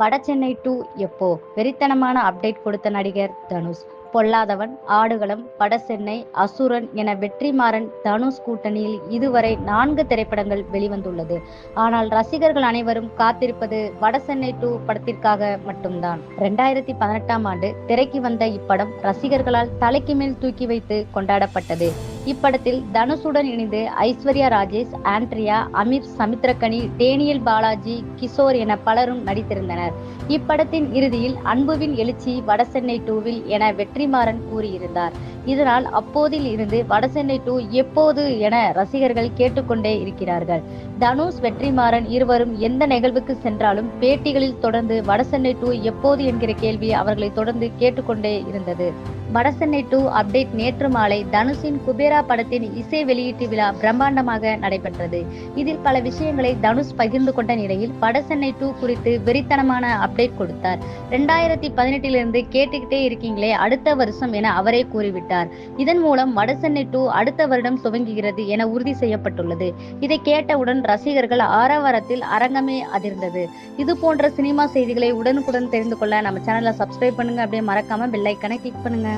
வட சென்னை டூ எப்போ? வெறித்தனமான அப்டேட் கொடுத்த நடிகர் தனுஷ். பொல்லாதவன் ஆடுகளம் வடசென்னை அசுரன் என வெற்றிமாறன் தனுஷ் கூட்டணியில் இதுவரை நான்கு திரைப்படங்கள் வெளிவந்துள்ளது. ஆனால் ரசிகர்கள் அனைவரும் காத்திருப்பது வடசென்னை டூ படத்திற்காக மட்டும்தான். ரெண்டாயிரத்தி பதினெட்டாம் ஆண்டு திரைக்கு வந்த இப்படம் ரசிகர்களால் தலைக்கு மேல் தூக்கி வைத்து கொண்டாடப்பட்டது. இப்படத்தில் தனுஷுடன் இணைந்து ஐஸ்வர்யா ராஜேஷ் ஆண்ட்ரியா அமீர் சமுத்திரக்கனி டேனியல் பாலாஜி கிஷோர் என பலரும் நடித்திருந்தனர். இப்படத்தின் இறுதியில் அன்புவின் எழுச்சி வடசென்னை டூவில் என வெற்றிமாறன் கூறியிருந்தார். இதனால் அப்போதில் இருந்து வடசென்னை டூ எப்போது என ரசிகர்கள் கேட்டுக்கொண்டே இருக்கிறார்கள். தனுஷ் வெற்றிமாறன் இருவரும் எந்த நிகழ்வுக்கு சென்றாலும் பேட்டிகளில் தொடர்ந்து வடசென்னை டூ எப்போது என்கிற கேள்வி அவர்களை தொடர்ந்து கேட்டுக்கொண்டே இருந்தது. வடசென்னை டூ அப்டேட் நேற்று மாலை தனுஷின் குபேரா படத்தின் இசை வெளியீட்டு விழா பிரம்மாண்டமாக நடைபெற்றது. இதில் பல விஷயங்களை தனுஷ் பகிர்ந்து கொண்ட நிலையில் படசென்னை டூ குறித்து வெறித்தனமான அப்டேட் கொடுத்தார். ரெண்டாயிரத்தி பதினெட்டிலிருந்து கேட்டுக்கிட்டே இருக்கீங்களே அடுத்த வருஷம் என அவரே கூறிவிட்டார். இதன் மூலம் வடசென்னை டூ அடுத்த வருடம் துவங்குகிறது என உறுதி செய்யப்பட்டுள்ளது. இதை கேட்டவுடன் ரசிகர்கள் ஆரவாரத்தில் அரங்கமே அதிர்ந்தது. இது போன்ற சினிமா செய்திகளை உடனுக்குடன் தெரிந்து கொள்ள நம்ம சேனலை சப்ஸ்கிரைப் பண்ணுங்க. அப்படியே மறக்காம பெல்லைக்கனை கிளிக் பண்ணுங்க.